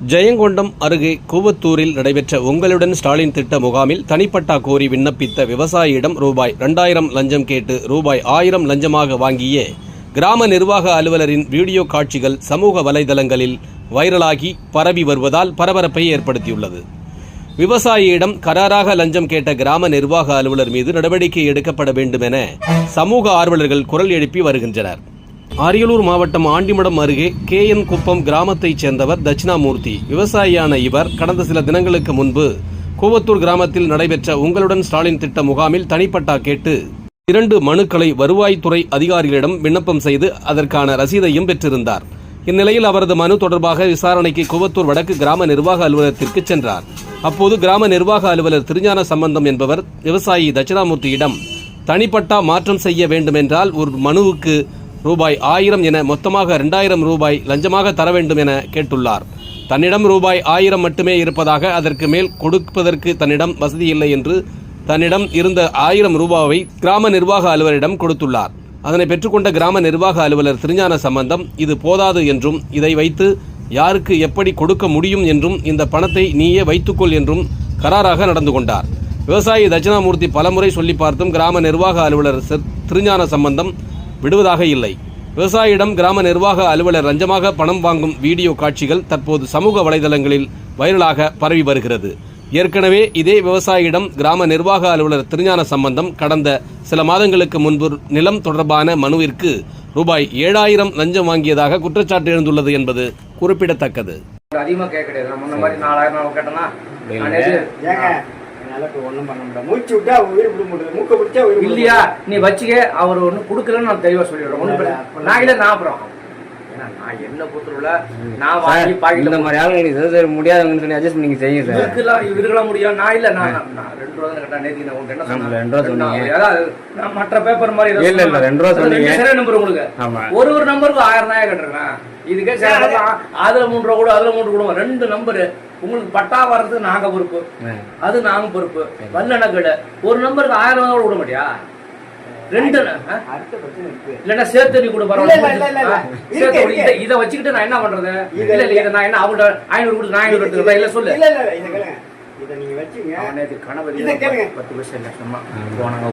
ஜெயங்கொண்டம் அருகே கூவத்தூரில் நடைபெற்ற உங்களுடன் ஸ்டாலின் திட்ட முகாமில் தனிப்பட்டா கோரி விண்ணப்பித்த விவசாயியிடம் ரூபாய் இரண்டாயிரம் லஞ்சம் கேட்டு ரூபாய் ஆயிரம் லஞ்சமாக வாங்கிய கிராம நிர்வாக அலுவலரின் வீடியோ காட்சிகள் சமூக வலைதளங்களில் வைரலாகி பரவி வருவதால் பரபரப்பை ஏற்படுத்தியுள்ளது. விவசாயியிடம் கராராக லஞ்சம் கேட்ட கிராம நிர்வாக அலுவலர் மீது நடவடிக்கை எடுக்கப்பட வேண்டும் என சமூக ஆர்வலர்கள் குரல் எழுப்பி வருகின்றனர். அரியலூர் மாவட்டம் ஆண்டிமடம் அருகே கே என் குப்பம் கிராமத்தைச் சேர்ந்தவர் தட்சிணாமூர்த்தி. விவசாயியான இவர் கடந்த சில தினங்களுக்கு முன்பு கூவத்தூர் கிராமத்தில் நடைபெற்ற உங்களுடன் ஸ்டாலின் திட்ட முகாமில் தனிப்பட்டா கேட்டு இரண்டு மனுக்களை வருவாய்த்துறை அதிகாரிகளிடம் விண்ணப்பம் செய்து அதற்கான ரசீதையும் பெற்றிருந்தார். இந்நிலையில் அவரது மனு தொடர்பாக விசாரணைக்கு கூவத்தூர் வடக்கு கிராம நிர்வாக அலுவலகத்திற்கு சென்றார். அப்போது கிராம நிர்வாக அலுவலர் திருஞான சம்பந்தம் என்பவர் விவசாயி தட்சிணாமூர்த்தியிடம் தனிப்பட்டா மாற்றம் செய்ய வேண்டுமென்றால் ஒரு மனுவுக்கு ரூபாய் ஆயிரம் என மொத்தமாக இரண்டாயிரம் ரூபாய் லஞ்சமாக தர வேண்டும் என கேட்டுள்ளார். தன்னிடம் ரூபாய் ஆயிரம் மட்டுமே இருப்பதாக அதற்கு மேல் கொடுப்பதற்கு தன்னிடம் வசதி இல்லை என்று தன்னிடம் இருந்த ஆயிரம் ரூபாவை கிராம நிர்வாக அலுவலரிடம் கொடுத்துள்ளார். அதனை பெற்றுக்கொண்ட கிராம நிர்வாக அலுவலர் திருஞான சம்பந்தம் இது போதாது என்றும் இதை வைத்து யாருக்கு எப்படி கொடுக்க முடியும் என்றும் இந்த பணத்தை நீயே வைத்துக்கொள் என்றும் கராராக நடந்து கொண்டார். விவசாயி தட்சிணாமூர்த்தி பலமுறை சொல்லி பார்த்தும் கிராம நிர்வாக அலுவலர் திருஞான சம்பந்தம் விடுவதாக இல்லை. விவசாயியிடம் கிராம நிர்வாக அலுவலர் லஞ்சமாக பணம் வாங்கும் வீடியோ காட்சிகள் தற்போது சமூக வலைதளங்களில் வைரலாக பரவி வருகிறது. ஏற்கனவே இதே விவசாயியிடம் கிராம நிர்வாக அலுவலர் திருஞான சம்பந்தம் கடந்த சில மாதங்களுக்கு முன்பு நிலம் தொடர்பான மனுவிற்கு ரூபாய் ஏழாயிரம் லஞ்சம் வாங்கியதாக குற்றச்சாட்டு எழுந்துள்ளது என்பது குறிப்பிடத்தக்கது. அதிகமா கேட்க கிடையாது நான் முன்ன மாதிரி நாலாயிரம் நான் இப்ப ஒண்ணும் பண்ண முடியாது மூச்சு விட்டா உயிர் விட முடியாது மூக்க பிடிச்சா உயிர் இல்லையா? நீ வச்சுக்க அவர் ஒண்ணு குடுக்கலன்னு நான் தெளிவா சொல்லிடுறேன். ஒண்ணு பிரச்சனை இல்ல. நான் இல்ல நான் அப்புறம். நான் என்ன பொறுத்தவரை நான் வாங்கி இந்த பாக்கெட்ல மாதிரி ஆளுங்க நீங்க சொல்லி அட்ஜஸ்ட் பண்ணி செய்யுங்க இவருக்கலாம் முடியும் நான் இல்ல நான் ரெண்டு ரூபா தான் கேட்டேன். நேத்து நான் என்ன சொன்னேன் ரெண்டு ரூபா சொன்னீங்க. அதாவது நான் மற்ற பேப்பர் மாதிரி இல்ல, இல்ல. ரெண்டு ரூபா சொன்னீங்க. நம்பர் உங்களுக்கு. ஆமா. ஒரு ஒரு நம்பருக்கு ஆயிரம் தான் கேட்டிருக்கேன். இதுக்கே சேரலாம் அதுல மூணு ரூபா கூட அதுல மூணு கூட. ரெண்டு நம்பரு உங்களுக்கு பட்டா வர்றதுக்கு நாங்க பொறுப்பு. அது நாங்க பொறுப்பு. வல்லன கடை ஒரு நம்பருக்கு ஆயிரம் ரூபா கூட விட மாட்டியா? ரெண்டு இல்லன்னா சேர்த்து கூட இல்ல, இல்ல, இல்ல, இல்ல, இல்ல. பரவாயில்ல. இதை- இதை வச்சுக்கிட்டு நான் என்ன பண்றது? இல்ல இல்ல இதை நான் என்ன அவங்கள்ட்ட ஐநூறு கொடுத்து நான் ஐநூறு எடுத்துக்கிறேன் இல்ல சொல்லு. இல்ல இல்ல இல்ல இத கேளுங்க. இத நீங்க வச்சுங்க. அவன் நேத்து கணவர் இதை கேளுங்க. பத்து வருஷம் இல்ல சும்மா போனாங்க.